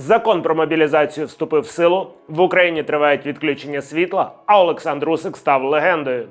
Закон про мобілізацію вступив в силу. В Україні тривають відключення світла, а Олександр Усик став легендою.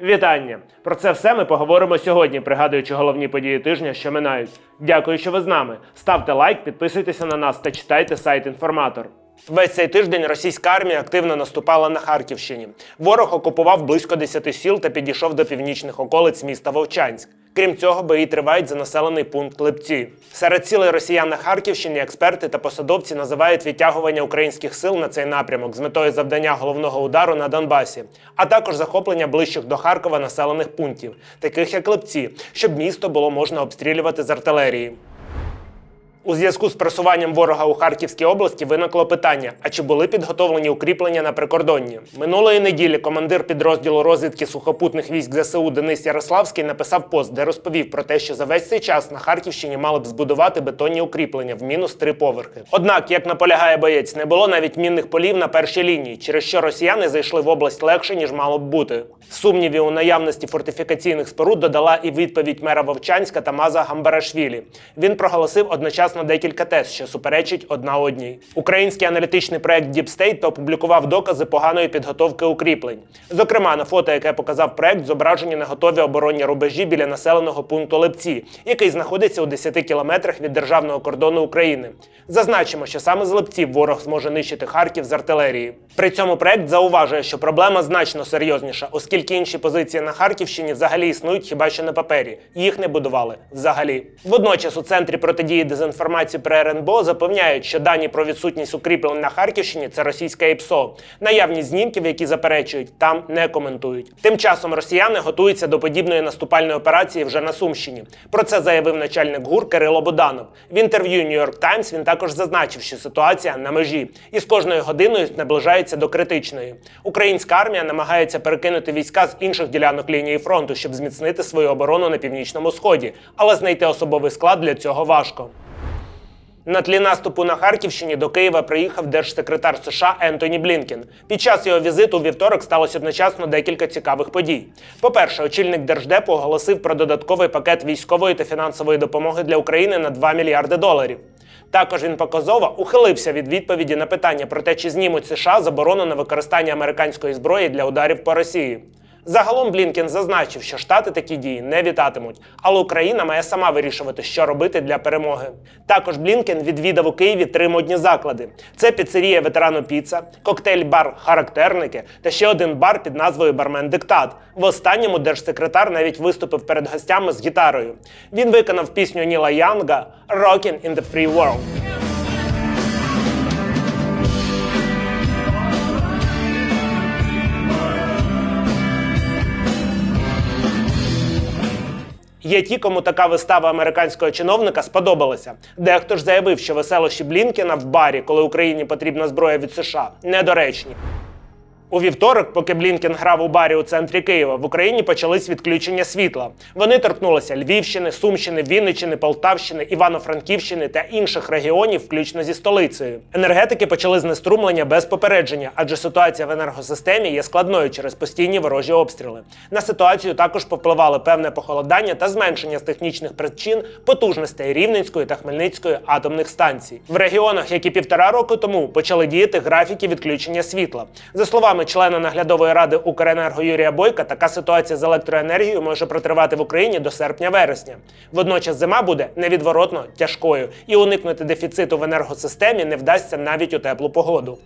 Вітання! Про це все ми поговоримо сьогодні, пригадуючи головні події тижня, що минають. Дякую, що ви з нами. Ставте лайк, підписуйтеся на нас та читайте сайт інформатор. Весь цей тиждень російська армія активно наступала на Харківщині. Ворог окупував близько 10 сіл та підійшов до північних околиць міста Вовчанськ. Крім цього, бої тривають за населений пункт Липці. Серед цілей росіян на Харківщині експерти та посадовці називають відтягування українських сил на цей напрямок з метою завдання головного удару на Донбасі, а також захоплення ближчих до Харкова населених пунктів, таких як Липці, щоб місто було можна обстрілювати з артилерії. У зв'язку з просуванням ворога у Харківській області виникло питання: а чи були підготовлені укріплення на прикордонні? Минулої неділі командир підрозділу розвідки сухопутних військ ЗСУ Денис Ярославський написав пост, де розповів про те, що за весь цей час на Харківщині мали б збудувати бетонні укріплення в мінус три поверхи. Однак, як наполягає боєць, не було навіть мінних полів на першій лінії, через що росіяни зайшли в область легше ніж мало б бути. Сумнівів у наявності фортифікаційних споруд додала і відповідь мера Вовчанська Тамаза Гамбарашвілі. Він проголосив одночасно декілька тез, що суперечать одна одній. Український аналітичний проект Deep State опублікував докази поганої підготовки укріплень. Зокрема, на фото, яке показав проект, зображені неготові оборонні рубежі біля населеного пункту Липці, який знаходиться у 10 кілометрах від державного кордону України. Зазначимо, що саме з Липців ворог зможе нищити Харків з артилерії. При цьому проект зауважує, що проблема значно серйозніша, оскільки інші позиції на Харківщині взагалі існують хіба що на папері. Їх не будували взагалі. Водночас у центрі протидії дезінформації при РНБО запевняють, що дані про відсутність укріплень на Харківщині це російське ІПСО. Наявність знімків, які заперечують, там не коментують. Тим часом росіяни готуються до подібної наступальної операції вже на Сумщині. Про це заявив начальник ГУР Кирило Буданов. В інтерв'ю New York Times він також зазначив, що ситуація на межі і з кожною годиною наближається до критичної. Українська армія намагається перекинути війська з інших ділянок лінії фронту, щоб зміцнити свою оборону на північному сході, але знайти особовий склад для цього важко. На тлі наступу на Харківщині до Києва приїхав держсекретар США Ентоні Блінкен. Під час його візиту у вівторок сталося одночасно декілька цікавих подій. По-перше, очільник держдепу оголосив про додатковий пакет військової та фінансової допомоги для України на 2 мільярди доларів. Також він показово ухилився від відповіді на питання про те, чи знімуть США заборону на використання американської зброї для ударів по Росії. Загалом Блінкен зазначив, що штати такі дії не вітатимуть, але Україна має сама вирішувати, що робити для перемоги. Також Блінкен відвідав у Києві три модні заклади: це піцерія ветерану Піца, коктейль-бар Характерники та ще один бар під назвою Бармен Диктат. В останньому держсекретар навіть виступив перед гостями з гітарою. Він виконав пісню Ніла Янга «Rockin' in the Free World». Є ті, кому така вистава американського чиновника сподобалася. Дехто ж заявив, що веселощі Блінкена в барі, коли Україні потрібна зброя від США, недоречні. У вівторок, поки Блінкен грав у барі у центрі Києва, в Україні почались відключення світла. Вони торкнулися Львівщини, Сумщини, Вінниччини, Полтавщини, Івано-Франківщини та інших регіонів, включно зі столицею. Енергетики почали знеструмлення без попередження, адже ситуація в енергосистемі є складною через постійні ворожі обстріли. На ситуацію також повпливали певне похолодання та зменшення з технічних причин потужностей Рівненської та Хмельницької атомних станцій. В регіонах, які півтора року тому почали діяти графіки відключення світла. За словами члена наглядової ради Укренерго Юрія Бойка, така ситуація з електроенергією може протривати в Україні до серпня-вересня. Водночас зима буде невідворотно тяжкою, і уникнути дефіциту в енергосистемі не вдасться навіть у теплу погоду.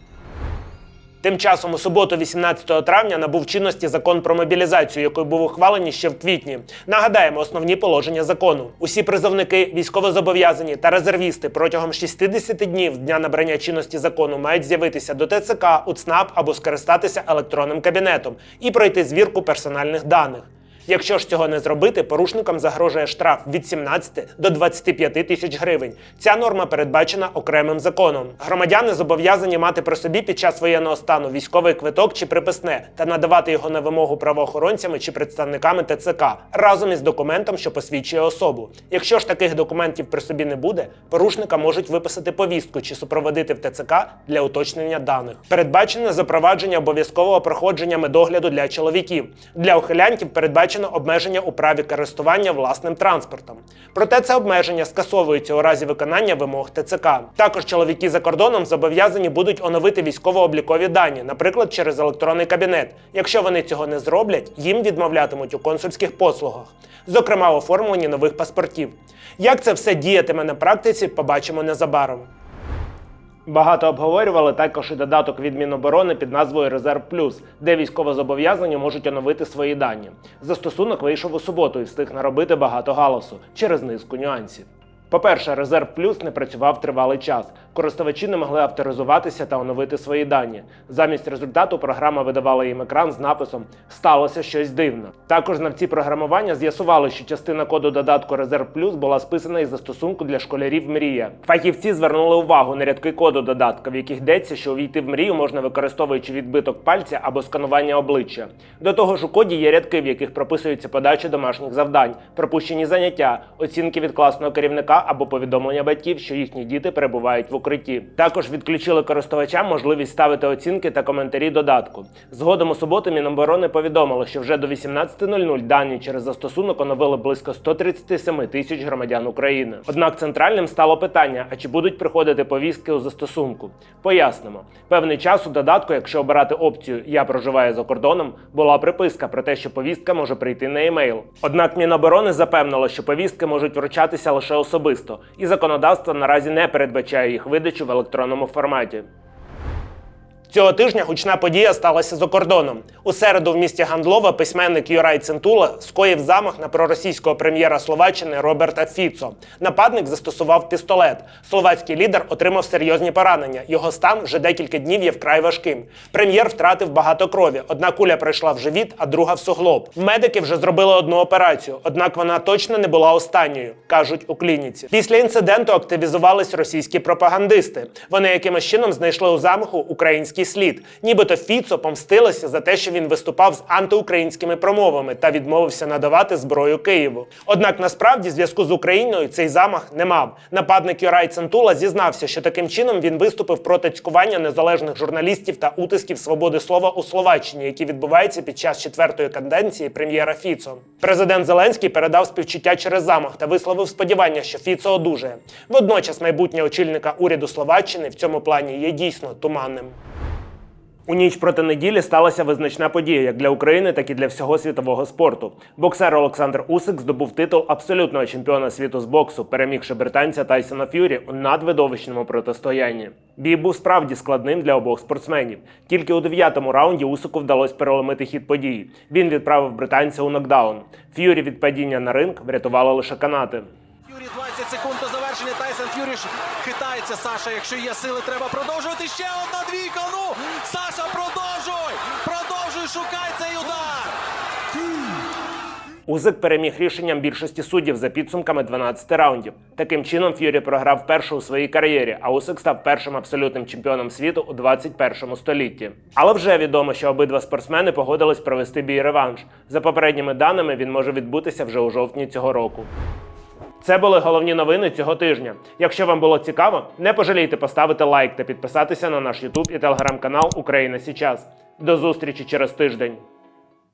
Тим часом у суботу, 18 травня, набув чинності закон про мобілізацію, який був ухвалений ще в квітні. Нагадаємо основні положення закону. Усі призовники, військовозобов'язані та резервісти протягом 60 днів дня набрання чинності закону мають з'явитися до ТЦК, УЦНАП або скористатися електронним кабінетом і пройти звірку персональних даних. Якщо ж цього не зробити, порушникам загрожує штраф від 17 до 25 тисяч гривень. Ця норма передбачена окремим законом. Громадяни зобов'язані мати при собі під час воєнного стану військовий квиток чи приписне та надавати його на вимогу правоохоронцями чи представниками ТЦК разом із документом, що посвідчує особу. Якщо ж таких документів при собі не буде, порушника можуть виписати повістку чи супроводити в ТЦК для уточнення даних. Передбачене запровадження обов'язкового проходження медогляду для чоловіків. Для ухилянтів передбачено передбачено обмеження у праві користування власним транспортом. Проте це обмеження скасовується у разі виконання вимог ТЦК. Також чоловіки за кордоном зобов'язані будуть оновити військово-облікові дані, наприклад, через електронний кабінет. Якщо вони цього не зроблять, їм відмовлятимуть у консульських послугах, зокрема оформленні нових паспортів. Як це все діятиме на практиці, побачимо незабаром. Багато обговорювали також і додаток від Міноборони під назвою Резерв Плюс, де військовозобов'язані можуть оновити свої дані. Застосунок вийшов у суботу і встиг наробити багато галасу через низку нюансів. По-перше, Резерв Плюс не працював тривалий час. Користувачі не могли авторизуватися та оновити свої дані. Замість результату програма видавала їм екран з написом Сталося щось дивне. Також знавці програмування з'ясували, що частина коду додатку Резерв Плюс була списана із застосунку для школярів Мрія. Фахівці звернули увагу на рядки коду додатка, в яких йдеться, що увійти в мрію можна використовуючи відбиток пальця або сканування обличчя. До того ж, у коді є рядки, в яких прописується подача домашніх завдань, пропущені заняття, оцінки від класного керівника або повідомлення батьків, що їхні діти перебувають в укритті. Також відключили користувачам можливість ставити оцінки та коментарі додатку. Згодом у суботу Міноборони повідомило, що вже до 18.00 дані через застосунок оновили близько 137 тисяч громадян України. Однак центральним стало питання: а чи будуть приходити повістки у застосунку? Пояснимо, певний час у додатку, якщо обирати опцію Я проживаю за кордоном, була приписка про те, що повістка може прийти на емейл. Однак Міноборони запевнило, що повістки можуть вручатися лише особисто, і законодавство наразі не передбачає їх видачу в електронному форматі. Цього тижня гучна подія сталася за кордоном. У середу в місті Гандлова письменник Юрай Центула скоїв замах на проросійського прем'єра Словаччини Роберта Фіцо. Нападник застосував пістолет. Словацький лідер отримав серйозні поранення. Його стан вже декілька днів є вкрай важким. Прем'єр втратив багато крові. Одна куля пройшла в живіт, а друга в суглоб. Медики вже зробили одну операцію, однак вона точно не була останньою, кажуть у клініці. Після інциденту активізувались російські пропагандисти. Вони якимось чином знайшли у замаху український слід. Нібито Фіцо помстилося за те, що він виступав з антиукраїнськими промовами та відмовився надавати зброю Києву. Однак насправді зв'язку з Україною цей замах не мав. Нападник Юрай Центула зізнався, що таким чином він виступив проти цькування незалежних журналістів та утисків свободи слова у Словаччині, які відбуваються під час четвертої каденції прем'єра Фіцо. Президент Зеленський передав співчуття через замах та висловив сподівання, що Фіцо одужає. Водночас майбутнє очільника уряду Словаччини в цьому плані є дійсно туманним. У ніч проти неділі сталася визначна подія як для України, так і для всього світового спорту. Боксер Олександр Усик здобув титул абсолютного чемпіона світу з боксу, перемігши британця Тайсона Ф'юрі у надвидовищному протистоянні. Бій був справді складним для обох спортсменів. Тільки у дев'ятому раунді Усику вдалося переломити хід події. Він відправив британця у нокдаун. Ф'юрі від падіння на ринг врятували лише канати. Ф'юрі 20 секунд до завершення. Тайсон Ф'юрі хитається. Саша, якщо є сили, треба продовжувати. Ще одна двійка. Ну, Саша! Шукай цей удар! Узик переміг рішенням більшості суддів за підсумками 12 раундів. Таким чином Ф'юрі програв вперше у своїй кар'єрі, а Усик став першим абсолютним чемпіоном світу у 21 столітті. Але вже відомо, що обидва спортсмени погодились провести бій реванш. За попередніми даними він може відбутися вже у жовтні цього року. Це були головні новини цього тижня. Якщо вам було цікаво, не пожалійте поставити лайк та підписатися на наш YouTube і телеграм-канал Україна Січас. До зустрічі через тиждень.